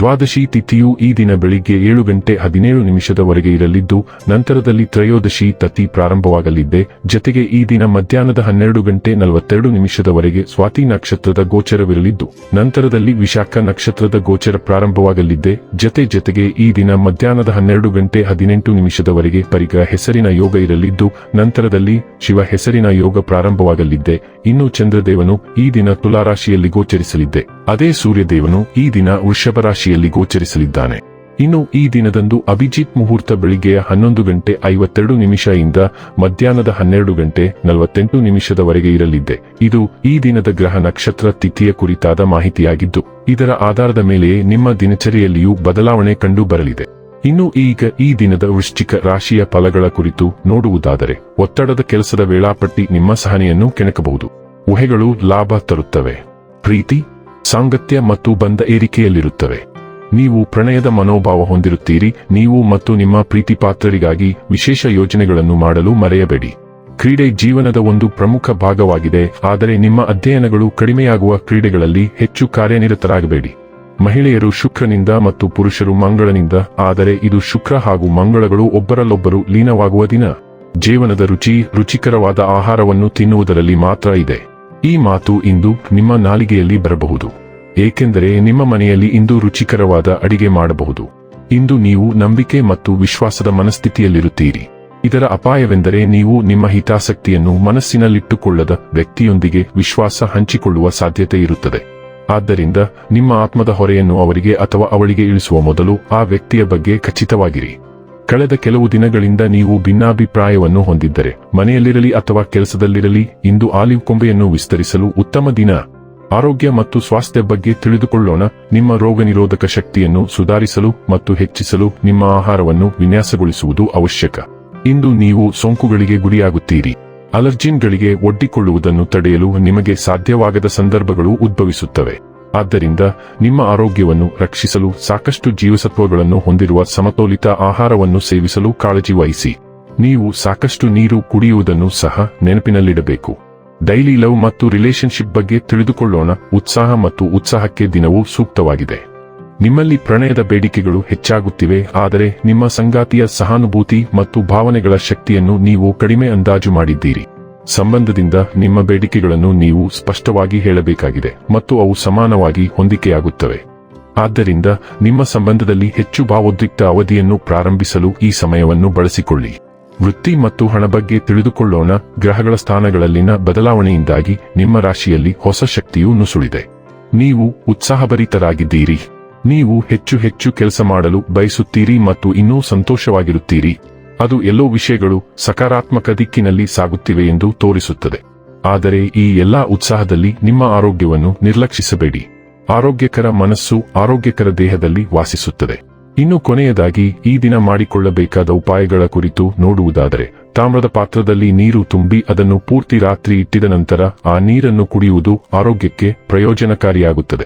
ದ್ವಾದಶಿ ತಿಥಿಯು ಈ ದಿನ ಬೆಳಿಗ್ಗೆ ಏಳು ಗಂಟೆ ಹದಿನೇಳು ನಿಮಿಷದವರೆಗೆ ಇರಲಿದ್ದು, ನಂತರದಲ್ಲಿ ತ್ರಯೋದಶಿ ತತಿ ಪ್ರಾರಂಭವಾಗಲಿದ್ದೆ. ಜತೆಗೆ ಈ ದಿನ ಮಧ್ಯಾಹ್ನದ ಹನ್ನೆರಡು ಗಂಟೆ ನಲವತ್ತೆರಡು ನಿಮಿಷದವರೆಗೆ ಸ್ವಾತಿ ನಕ್ಷತ್ರದ ಗೋಚರವಿರಲಿದ್ದು, ನಂತರದಲ್ಲಿ ವಿಶಾಖ ನಕ್ಷತ್ರದ ಗೋಚರ ಪ್ರಾರಂಭವಾಗಲಿದ್ದೆ. ಜತೆ ಜತೆಗೆ ಈ ದಿನ ಮಧ್ಯಾಹ್ನದ ಹನ್ನೆರಡು ಗಂಟೆ ಹದಿನೆಂಟು ನಿಮಿಷದವರೆಗೆ ಪರಿಗ ಹೆಸರಿನ ಯೋಗ ಇರಲಿದ್ದು, ನಂತರದಲ್ಲಿ ಶಿವ ಹೆಸರಿನ ಯೋಗ ಪ್ರಾರಂಭವಾಗಲಿದ್ದೆ. ಇನ್ನು ಚಂದ್ರದೇವನು ಈ ದಿನ ತುಲಾರಾಶಿಯಲ್ಲಿ ಗೋಚರಿಸಲಿದ್ದೆ. ಅದೇ ಸೂರ್ಯದೇವನು ಈ ದಿನ ವೃಷಭ ರಾಶಿಯಲ್ಲಿ ಗೋಚರಿಸಲಿದ್ದಾನೆ. ಇನ್ನು ಈ ದಿನದಂದು ಅಭಿಜಿತ್ ಮುಹೂರ್ತ ಬೆಳಿಗ್ಗೆಯ ಹನ್ನೊಂದು ಗಂಟೆ ಐವತ್ತೆರಡು ನಿಮಿಷದಿಂದ ಮಧ್ಯಾಹ್ನದ ಹನ್ನೆರಡು ಗಂಟೆ ನಲವತ್ತೆಂಟು ನಿಮಿಷದವರೆಗೆ ಇರಲಿದ್ದೆ. ಇದು ಈ ದಿನದ ಗ್ರಹ ನಕ್ಷತ್ರ ತಿಥಿಯ ಕುರಿತಾದ ಮಾಹಿತಿಯಾಗಿದ್ದು, ಇದರ ಆಧಾರದ ಮೇಲೆಯೇ ನಿಮ್ಮ ದಿನಚರಿಯಲ್ಲಿಯೂ ಬದಲಾವಣೆ ಕಂಡು ಬರಲಿದೆ ಇನ್ನು ಈಗ ಈ ದಿನದ ವೃಶ್ಚಿಕ ರಾಶಿಯ ಫಲಗಳ ಕುರಿತು ನೋಡುವುದಾದರೆ, ಒತ್ತಡದ ಕೆಲಸದ ವೇಳಾಪಟ್ಟಿ ನಿಮ್ಮ ಸಹನೆಯನ್ನು ಕೆಣಕಬಹುದು. ಊಹೆಗಳು ಲಾಭ ತರುತ್ತವೆ. ಪ್ರೀತಿ ಸಾಂಗತ್ಯ ಮತ್ತು ಬಂಧ ಏರಿಕೆಯಲ್ಲಿರುತ್ತವೆ. ನೀವು ಪ್ರಣಯದ ಮನೋಭಾವ ಹೊಂದಿರುತ್ತೀರಿ, ನೀವು ಮತ್ತು ನಿಮ್ಮ ಪ್ರೀತಿಪಾತ್ರರಿಗಾಗಿ ವಿಶೇಷ ಯೋಜನೆಗಳನ್ನು ಮಾಡಲು ಮರೆಯಬೇಡಿ. ಕ್ರೀಡೆ ಜೀವನದ ಒಂದು ಪ್ರಮುಖ ಭಾಗವಾಗಿದೆ, ಆದರೆ ನಿಮ್ಮ ಅಧ್ಯಯನಗಳು ಕಡಿಮೆಯಾಗುವ ಕ್ರೀಡೆಗಳಲ್ಲಿ ಹೆಚ್ಚು ಕಾರ್ಯನಿರತರಾಗಬೇಡಿ. ಮಹಿಳೆಯರು ಶುಕ್ರನಿಂದ ಮತ್ತು ಪುರುಷರು ಮಂಗಳನಿಂದ, ಆದರೆ ಇದು ಶುಕ್ರ ಹಾಗೂ ಮಂಗಳಗಳು ಒಬ್ಬರಲ್ಲೊಬ್ಬರು ಲೀನವಾಗುವ ದಿನ. ಜೀವನದ ರುಚಿ, ರುಚಿಕರವಾದ ಆಹಾರವನ್ನು ತಿನ್ನುವುದರಲ್ಲಿ ಮಾತ್ರ ಇದೆ. ಈ ಮಾತು ಇಂದು ನಿಮ್ಮ ನಾಲಿಗೆಯಲ್ಲಿ ಬರಬಹುದು. ಏಕೆಂದರೆ ನಿಮ್ಮ ಮನೆಯಲ್ಲಿ ಇಂದು ರುಚಿಕರವಾದ ಅಡಿಗೆ ಮಾಡಬಹುದು. ಇಂದು ನೀವು ನಂಬಿಕೆ ಮತ್ತು ವಿಶ್ವಾಸದ ಮನಸ್ಥಿತಿಯಲ್ಲಿರುತ್ತೀರಿ. ಇದರ ಅಪಾಯವೆಂದರೆ ನೀವು ನಿಮ್ಮ ಹಿತಾಸಕ್ತಿಯನ್ನು ಮನಸ್ಸಿನಲ್ಲಿಟ್ಟುಕೊಳ್ಳದ ವ್ಯಕ್ತಿಯೊಂದಿಗೆ ವಿಶ್ವಾಸ ಹಂಚಿಕೊಳ್ಳುವ ಸಾಧ್ಯತೆ ಇರುತ್ತದೆ. ಆದ್ದರಿಂದ ನಿಮ್ಮ ಆತ್ಮದ ಹೊರೆಯನ್ನು ಅವರಿಗೆ ಅಥವಾ ಅವಳಿಗೆ ಇಳಿಸುವ ಮೊದಲು ಆ ವ್ಯಕ್ತಿಯ ಬಗ್ಗೆ ಖಚಿತವಾಗಿರಿ. ಕಳೆದ ಕೆಲವು ದಿನಗಳಿಂದ ನೀವು ಭಿನ್ನಾಭಿಪ್ರಾಯವನ್ನು ಹೊಂದಿದ್ದರೆ, ಮನೆಯಲ್ಲಿರಲಿ ಅಥವಾ ಕೆಲಸದಲ್ಲಿರಲಿ, ಇಂದು ಆಲಿವ್ ಕೊಂಬೆಯನ್ನು ವಿಸ್ತರಿಸಲು ಉತ್ತಮ ದಿನ. ಆರೋಗ್ಯ ಮತ್ತು ಸ್ವಾಸ್ಥ್ಯ ಬಗ್ಗೆ ತಿಳಿದುಕೊಳ್ಳೋಣ. ನಿಮ್ಮ ರೋಗ ನಿರೋಧಕ ಶಕ್ತಿಯನ್ನು ಸುಧಾರಿಸಲು ಮತ್ತು ಹೆಚ್ಚಿಸಲು ನಿಮ್ಮ ಆಹಾರವನ್ನು ವಿನ್ಯಾಸಗೊಳಿಸುವುದು ಅವಶ್ಯಕ. ಇಂದು ನೀವು ಸೋಂಕುಗಳಿಗೆ ಗುರಿಯಾಗುತ್ತೀರಿ. ಅಲರ್ಜಿನ್ಗಳಿಗೆ ಒಡ್ಡಿಕೊಳ್ಳುವುದನ್ನು ತಡೆಯಲು ನಿಮಗೆ ಸಾಧ್ಯವಾಗದ ಸಂದರ್ಭಗಳು ಉದ್ಭವಿಸುತ್ತವೆ. ಆದ್ದರಿಂದ ನಿಮ್ಮ ಆರೋಗ್ಯವನ್ನು ರಕ್ಷಿಸಲು ಸಾಕಷ್ಟು ಜೀವಸತ್ವಗಳನ್ನು ಹೊಂದಿರುವ ಸಮತೋಲಿತ ಆಹಾರವನ್ನು ಸೇವಿಸಲು ಕಾಳಜಿ ವಹಿಸಿ. ನೀವು ಸಾಕಷ್ಟು ನೀರು ಕುಡಿಯುವುದನ್ನು ಸಹ ನೆನಪಿನಲ್ಲಿಡಬೇಕು. ಡೈಲಿ ಲವ್ ಮತ್ತು ರಿಲೇಶನ್ಶಿಪ್ ಬಗ್ಗೆ ತಿಳಿದುಕೊಳ್ಳೋಣ. ಉತ್ಸಾಹ ಮತ್ತು ಉತ್ಸಾಹಕ್ಕೆ ದಿನವೂ ಸೂಕ್ತವಾಗಿದೆ. ನಿಮ್ಮಲ್ಲಿ ಪ್ರಣಯದ ಬೇಡಿಕೆಗಳು ಹೆಚ್ಚಾಗುತ್ತಿವೆ. ಆದರೆ ನಿಮ್ಮ ಸಂಗಾತಿಯ ಸಹಾನುಭೂತಿ ಮತ್ತು ಭಾವನೆಗಳ ಶಕ್ತಿಯನ್ನು ನೀವು ಕಡಿಮೆ ಅಂದಾಜು ಮಾಡಿದ್ದೀರಿ. ಸಂಬಂಧದಿಂದ ನಿಮ್ಮ ಬೇಡಿಕೆಗಳನ್ನು ನೀವು ಸ್ಪಷ್ಟವಾಗಿ ಹೇಳಬೇಕಾಗಿದೆ ಮತ್ತು ಅವು ಸಮಾನವಾಗಿ ಹೊಂದಿಕೆಯಾಗುತ್ತವೆ. ಆದ್ದರಿಂದ ನಿಮ್ಮ ಸಂಬಂಧದಲ್ಲಿ ಹೆಚ್ಚು ಭಾವೋದ್ರಿಕ್ತ ಅವಧಿಯನ್ನು ಪ್ರಾರಂಭಿಸಲು ಈ ಸಮಯವನ್ನು ಬಳಸಿಕೊಳ್ಳಿ. ವೃತ್ತಿ ಮತ್ತು ಹಣ ಬಗ್ಗೆ ತಿಳಿದುಕೊಳ್ಳೋಣ. ಗ್ರಹಗಳ ಸ್ಥಾನಗಳಲ್ಲಿನ ಬದಲಾವಣೆಯಿಂದಾಗಿ ನಿಮ್ಮ ರಾಶಿಯಲ್ಲಿ ಹೊಸ ಶಕ್ತಿಯು ನುಸುಳಿದೆ. ನೀವು ಉತ್ಸಾಹಭರಿತರಾಗಿದ್ದೀರಿ. ನೀವು ಹೆಚ್ಚು ಹೆಚ್ಚು ಕೆಲಸ ಮಾಡಲು ಬಯಸುತ್ತೀರಿ ಮತ್ತು ಇನ್ನೂ ಸಂತೋಷವಾಗಿರುತ್ತೀರಿ. ಅದು ಎಲ್ಲೋ ವಿಷಯಗಳು ಸಕಾರಾತ್ಮಕ ದಿಕ್ಕಿನಲ್ಲಿ ಸಾಗುತ್ತಿವೆ ಎಂದು ತೋರಿಸುತ್ತದೆ. ಆದರೆ ಈ ಎಲ್ಲಾ ಉತ್ಸಾಹದಲ್ಲಿ ನಿಮ್ಮ ಆರೋಗ್ಯವನ್ನು ನಿರ್ಲಕ್ಷಿಸಬೇಡಿ. ಆರೋಗ್ಯಕರ ಮನಸ್ಸು ಆರೋಗ್ಯಕರ ದೇಹದಲ್ಲಿ ವಾಸಿಸುತ್ತದೆ. ಇನ್ನು ಕೊನೆಯದಾಗಿ, ಈ ದಿನ ಮಾಡಿಕೊಳ್ಳಬೇಕಾದ ಉಪಾಯಗಳ ಕುರಿತು ನೋಡುವುದಾದರೆ, ತಾಮ್ರದ ಪಾತ್ರದಲ್ಲಿ ನೀರು ತುಂಬಿ ಅದನ್ನು ಪೂರ್ತಿ ರಾತ್ರಿ ಇಟ್ಟಿದ ನಂತರ ಆ ನೀರನ್ನು ಕುಡಿಯುವುದು ಆರೋಗ್ಯಕ್ಕೆ ಪ್ರಯೋಜನಕಾರಿಯಾಗುತ್ತದೆ.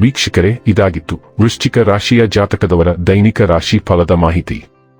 ವೀಕ್ಷಕರೇ, ಇದಾಗಿತ್ತು ವೃಶ್ಚಿಕ ರಾಶಿಯ ಜಾತಕದವರ ದೈನಿಕ ರಾಶಿ ಫಲದ ಮಾಹಿತಿ.